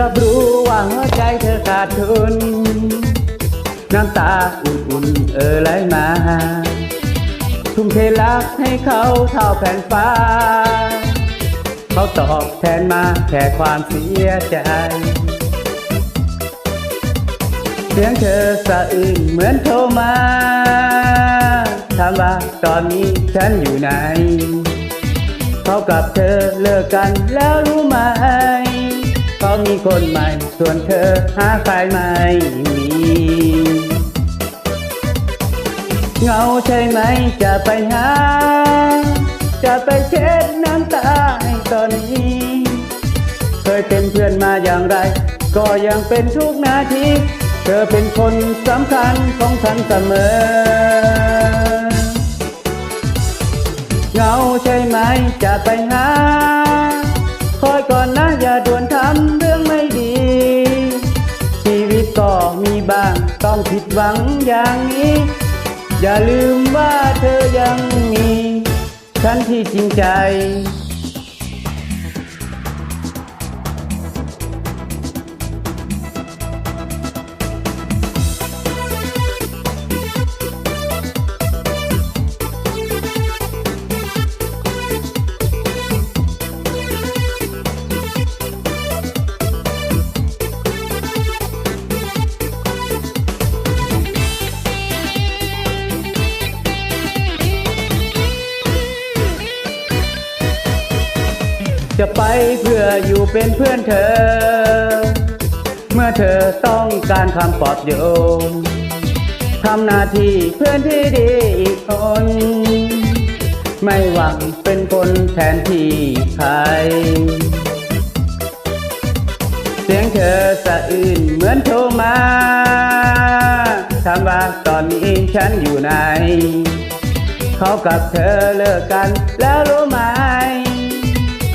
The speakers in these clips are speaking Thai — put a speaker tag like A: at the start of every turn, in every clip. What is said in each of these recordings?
A: รับรู้ว่าหัวใจเธอขาดทุน น้ำตาอุ่นๆเออไหลมา ทุ่มเทรักให้เขาเท่าแผ่นฟ้า เขาตอบแทนมาแค่ความเสียใจ เสียงเธอสะอื้นเหมือนโทรมา ถามว่าตอนนี้ฉันอยู่ไหน เขากับเธอเลิกกันแล้วรู้ไหม เขามีคนใหม่ ส่วนเธอหาใครไม่มีเงาใช่ไหมจะไปหา จะไปเช็ดน้ำตาตอนนี้ เคยเป็นเพื่อนมาอย่างไร ก็ยังเป็นทุกนาที เธอเป็นคนสำคัญของฉันเสมอเงาใช่ไหมจะไปหา ต้องผิดหวังอย่างนี้ อย่าลืมว่าเธอยังมี ฉันที่จริงใจ จะไปเพื่ออยู่เป็นเพื่อนเธอ เมื่อเธอต้องการคำปลอบโยนทำหน้าที่เพื่อนที่ดีอีกคน ไม่หวังเป็นคนแทนที่ใคร เสียงเธอสะอื้นเหมือนโทรมาถามว่าตอนนี้ฉันอยู่ไหน เขากับเธอเลิกกันแล้วรู้ไหม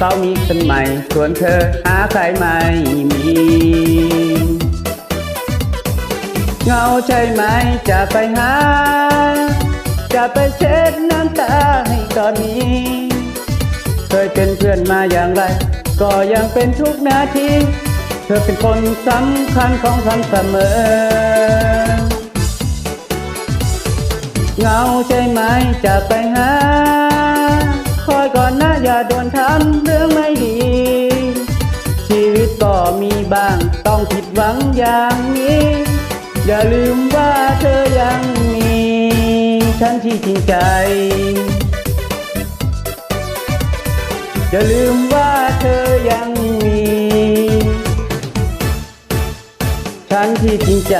A: เขามีคนใหม่ ส่วนเธอหาใครไม่มี เงาใช่ไหมจะไปหา จะไปเช็ดน้ำตาให้ตอนนี้ เคยเป็นเพื่อนมาอย่างไร ก็ยังเป็นทุกนาที เธอเป็นคนสำคัญของฉันเสมอ เงาใช่ไหมจะไปหา คอยก่อนนะอย่าด่วนทำ หวังอย่างนี้ อย่าลืมว่าเธอยังมีฉันที่จริงใจ อย่าลืมว่าเธอยังมี ฉันที่จริงใจ